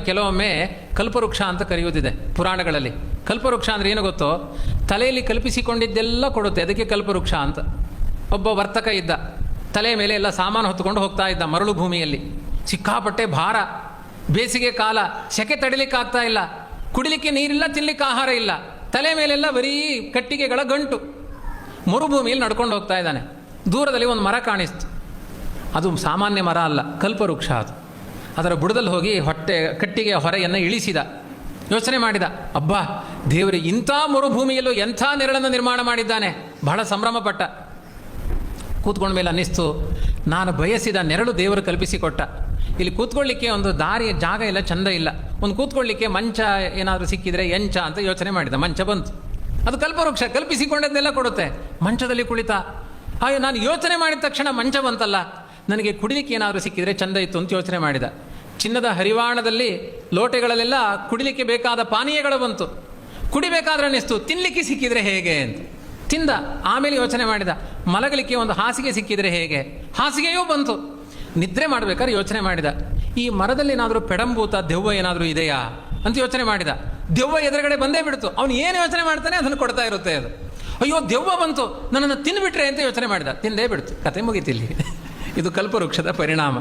ಕೆಲವೊಮ್ಮೆ ಕಲ್ಪವೃಕ್ಷ ಅಂತ ಕರೆಯುವುದಿದೆ ಪುರಾಣಗಳಲ್ಲಿ. ಕಲ್ಪವೃಕ್ಷ ಅಂದ್ರೆ ಏನು ಗೊತ್ತೋ? ತಲೆಯಲ್ಲಿ ಕಲ್ಪಿಸಿಕೊಂಡಿದ್ದೆಲ್ಲ ಕೊಡುತ್ತೆ. ಅದಕ್ಕೆ ಕಲ್ಪವೃಕ್ಷ ಅಂತ. ಒಬ್ಬ ವರ್ತಕ ಇದ್ದ. ತಲೆ ಮೇಲೆ ಎಲ್ಲ ಸಾಮಾನು ಹೊತ್ತುಕೊಂಡು ಹೋಗ್ತಾ ಇದ್ದ ಮರಳು ಭೂಮಿಯಲ್ಲಿ ಸಿಕ್ಕಾಪಟ್ಟೆ ಭಾರ. ಬೇಸಿಗೆ ಕಾಲ. ಸೆಕೆ ತಡಿಲಿಕ್ಕಾಗ್ತಾ ಇಲ್ಲ. ಕುಡಿಲಿಕ್ಕೆ ನೀರಿಲ್ಲ, ತಿನ್ಲಿಕ್ಕೆ ಆಹಾರ ಇಲ್ಲ. ತಲೆ ಮೇಲೆಲ್ಲ ಬರೀ ಕಟ್ಟಿಗೆಗಳ ಗಂಟು. ಮರುಭೂಮಿಯಲ್ಲಿ ನಡ್ಕೊಂಡು ಹೋಗ್ತಾ ಇದ್ದಾನೆ. ದೂರದಲ್ಲಿ ಒಂದು ಮರ ಕಾಣಿಸ್ತು. ಅದು ಸಾಮಾನ್ಯ ಮರ ಅಲ್ಲ, ಕಲ್ಪವೃಕ್ಷ ಅದು. ಅದರ ಬುಡದಲ್ಲಿ ಹೋಗಿ ಹೊಟ್ಟೆ ಕಟ್ಟಿಗೆ ಹೊರೆಯನ್ನು ಇಳಿಸಿದ. ಯೋಚನೆ ಮಾಡಿದ, ಅಬ್ಬಾ, ದೇವರು, ಇಂಥ ಮರುಭೂಮಿಯಲ್ಲೂ ಎಂಥ ನೆರಳನ್ನು ನಿರ್ಮಾಣ ಮಾಡಿದ್ದಾನೆ. ಬಹಳ ಸಂಭ್ರಮಪಟ್ಟ ಕೂತ್ಕೊಂಡ ಮೇಲೆ ಅನ್ನಿಸ್ತು, ನಾನು ಬಯಸಿದ ನೆರಳು ದೇವರು ಕಲ್ಪಿಸಿಕೊಟ್ಟ. ಇಲ್ಲಿ ಕೂತ್ಕೊಳ್ಳಿಕ್ಕೆ ಒಂದು ದಾರಿ, ಜಾಗ ಇಲ್ಲ, ಚಂದ ಇಲ್ಲ. ಒಂದು ಕೂತ್ಕೊಳ್ಳಿಕ್ಕೆ ಮಂಚ ಏನಾದರೂ ಸಿಕ್ಕಿದ್ರೆ ಎಂಚ ಅಂತ ಯೋಚನೆ ಮಾಡಿದ. ಮಂಚ ಬಂತು. ಅದು ಕಲ್ಪವೃಕ್ಷ, ಕಲ್ಪಿಸಿಕೊಂಡದ್ದೆಲ್ಲ ಕೊಡುತ್ತೆ. ಮಂಚದಲ್ಲಿ ಕುಳಿತ ಹಾಗೆ ನಾನು ಯೋಚನೆ ಮಾಡಿದ ತಕ್ಷಣ ಮಂಚ ಬಂತಲ್ಲ. ನನಗೆ ಕುಡಿಲಿಕ್ಕೆ ಏನಾದರೂ ಸಿಕ್ಕಿದರೆ ಚಂದ ಇತ್ತು ಅಂತ ಯೋಚನೆ ಮಾಡಿದ. ಚಿನ್ನದ ಹರಿವಾಣದಲ್ಲಿ ಲೋಟೆಗಳಲ್ಲೆಲ್ಲ ಕುಡಿಲಿಕ್ಕೆ ಬೇಕಾದ ಪಾನೀಯಗಳು ಬಂತು. ಕುಡಿಬೇಕಾದ್ರೆ ಅನ್ನಿಸ್ತು ತಿನ್ನಲಿಕ್ಕೆ ಸಿಕ್ಕಿದರೆ ಹೇಗೆ ಅಂತ. ತಿಂದ, ಆಮೇಲೆ ಯೋಚನೆ ಮಾಡಿದ, ಮಲಗಲಿಕ್ಕೆ ಒಂದು ಹಾಸಿಗೆ ಸಿಕ್ಕಿದರೆ ಹೇಗೆ? ಹಾಸಿಗೆಯೂ ಬಂತು. ನಿದ್ರೆ ಮಾಡಬೇಕಾದ್ರೆ ಯೋಚನೆ ಮಾಡಿದ. ಈ ಮರದಲ್ಲಿ ಏನಾದರೂ ಪೆಡಂಭೂತ ದೆವ್ವ ಏನಾದರೂ ಇದೆಯಾ? ಅಂತ ಯೋಚನೆ ಮಾಡಿದ. ದೆವ್ವ ಎದುರುಗಡೆ ಬಂದೇ ಬಿಡ್ತು. ಅವನು ಏನು ಯೋಚನೆ ಮಾಡ್ತಾನೆ ಅದನ್ನು ಕೊಡ್ತಾ ಇರುತ್ತೆ ಅದು. ಅಯ್ಯೋ, ದೆವ್ವ ಬಂತು. ನನ್ನನ್ನು ತಿನ್ಬಿಟ್ರೆ ಅಂತ ಯೋಚನೆ ಮಾಡಿದ. ತಿಂದೇ ಬಿಡ್ತು. ಕತೆ ಮುಗೀತಿಲ್ಲಿ. ಇದು ಕಲ್ಪವೃಕ್ಷದ ಪರಿಣಾಮ.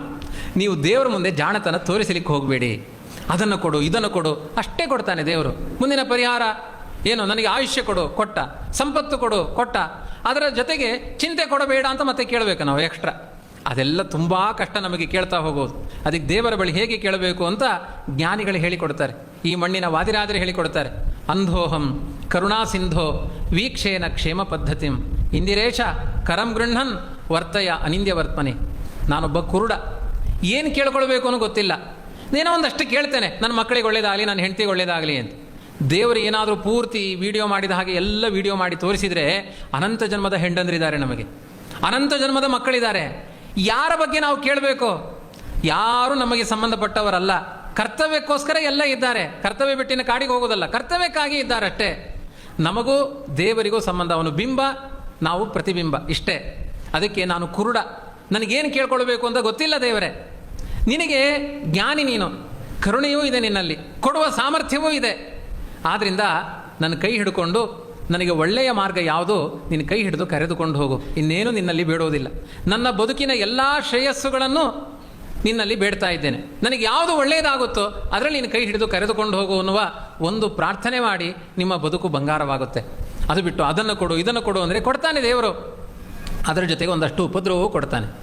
ನೀವು ದೇವರ ಮುಂದೆ ಜಾಣತನ ತೋರಿಸಲಿಕ್ಕೆ ಹೋಗಬೇಡಿ. ಅದನ್ನು ಕೊಡು, ಇದನ್ನು ಕೊಡು. ಅಷ್ಟೇ ಕೊಡ್ತಾನೆ ದೇವರು. ಮುಂದಿನ ಪರಿಹಾರ ಏನು? ನನಗೆ ಆಯುಷ್ಯ ಕೊಡು, ಕೊಟ್ಟ. ಸಂಪತ್ತು ಕೊಡು, ಕೊಟ್ಟ. ಅದರ ಜೊತೆಗೆ ಚಿಂತೆ ಕೊಡಬೇಡ ಅಂತ ಮತ್ತೆ ಕೇಳಬೇಕು ನಾವು ಎಕ್ಸ್ಟ್ರಾ ಅದೆಲ್ಲ ತುಂಬ ಕಷ್ಟ ನಮಗೆ ಕೇಳ್ತಾ ಹೋಗೋದು. ಅದಕ್ಕೆ ದೇವರ ಬಳಿ ಹೇಗೆ ಕೇಳಬೇಕು ಅಂತ ಜ್ಞಾನಿಗಳು ಹೇಳಿಕೊಡ್ತಾರೆ. ಈ ಮಣ್ಣಿನ ವಾದಿರಾದರೆ ಹೇಳಿಕೊಡ್ತಾರೆ. ಅಂಧೋಹಂ ಕರುಣಾ ಸಿಂಧೋ ವೀಕ್ಷೇನ ಕ್ಷೇಮ ಪದ್ಧತಿಂ. ಇಂದಿರೇಶ, ಕರಂ ಗೃಹನ್ ವರ್ತಯ ಅನಿಂದ್ಯ ವರ್ತನೆ. ನಾನೊಬ್ಬ ಕುರುಡ. ಏನು ಕೇಳ್ಕೊಳ್ಬೇಕು ಅನ್ನೋ ಗೊತ್ತಿಲ್ಲ. ಏನೋ ಒಂದಷ್ಟು ಕೇಳ್ತೇನೆ. ನನ್ನ ಮಕ್ಕಳಿಗೆ ಒಳ್ಳೇದಾಗಲಿ, ನನ್ನ ಹೆಂಡತಿಗೆ ಒಳ್ಳೇದಾಗಲಿ ಅಂತ. ದೇವರು ಏನಾದರೂ ಪೂರ್ತಿ ವಿಡಿಯೋ ಮಾಡಿದ ಹಾಗೆ ಎಲ್ಲ ವಿಡಿಯೋ ಮಾಡಿ ತೋರಿಸಿದರೆ ಅನಂತ ಜನ್ಮದ ಹೆಂಡಂದ್ರಿದ್ದಾರೆ ನಮಗೆ. ಅನಂತ ಜನ್ಮದ ಮಕ್ಕಳಿದ್ದಾರೆ. ಯಾರ ಬಗ್ಗೆ ನಾವು ಕೇಳಬೇಕು? ಯಾರು ನಮಗೆ ಸಂಬಂಧಪಟ್ಟವರಲ್ಲ. ಕರ್ತವ್ಯಕ್ಕೋಸ್ಕರ ಎಲ್ಲ ಇದ್ದಾರೆ. ಕರ್ತವ್ಯ ಬಿಟ್ಟಿನ ಕಾಡಿಗೆ ಹೋಗೋದಲ್ಲ. ಕರ್ತವ್ಯಕ್ಕಾಗಿ ಇದ್ದಾರಷ್ಟೇ. ನಮಗೂ ದೇವರಿಗೂ ಸಂಬಂಧ. ಅವನು ಬಿಂಬ, ನಾವು ಪ್ರತಿಬಿಂಬ. ಇಷ್ಟೇ. ಅದಕ್ಕೆ ನಾನು ಕುರುಡ. ನನಗೇನು ಕೇಳ್ಕೊಳ್ಬೇಕು ಅಂತ ಗೊತ್ತಿಲ್ಲ ದೇವರೇ. ನಿನಗೆ ಜ್ಞಾನಿ ನೀನು. ಕರುಣೆಯೂ ಇದೆ ನಿನ್ನಲ್ಲಿ. ಕೊಡುವ ಸಾಮರ್ಥ್ಯವೂ ಇದೆ. ಆದ್ದರಿಂದ ನನ್ನ ಕೈ ಹಿಡ್ಕೊಂಡು ನನಗೆ ಒಳ್ಳೆಯ ಮಾರ್ಗ ಯಾವುದು? ನಿನ್ನ ಕೈ ಹಿಡಿದು ಕರೆದುಕೊಂಡು ಹೋಗು. ಇನ್ನೇನು ನಿನ್ನಲ್ಲಿ ಬೇಡೋದಿಲ್ಲ. ನನ್ನ ಬದುಕಿನ ಎಲ್ಲ ಶ್ರೇಯಸ್ಸುಗಳನ್ನು ನಿನ್ನಲ್ಲಿ ಬೇಡ್ತಾ ಇದ್ದೇನೆ. ನನಗೆ ಯಾವುದು ಒಳ್ಳೆಯದಾಗುತ್ತೋ ಅದರಲ್ಲಿ ನೀನು ಕೈ ಹಿಡಿದು ಕರೆದುಕೊಂಡು ಹೋಗು ಅನ್ನುವ ಒಂದು ಪ್ರಾರ್ಥನೆ ಮಾಡಿ ನಿಮ್ಮ ಬದುಕು ಬಂಗಾರವಾಗುತ್ತೆ. ಅದು ಬಿಟ್ಟು ಅದನ್ನು ಕೊಡು, ಇದನ್ನು ಕೊಡು ಅಂದರೆ ಕೊಡ್ತಾನೆ ದೇವರು. ಅದರ ಜೊತೆಗೆ ಒಂದಷ್ಟು ಉಪದ್ರವವೂ ಕೊಡ್ತಾನೆ.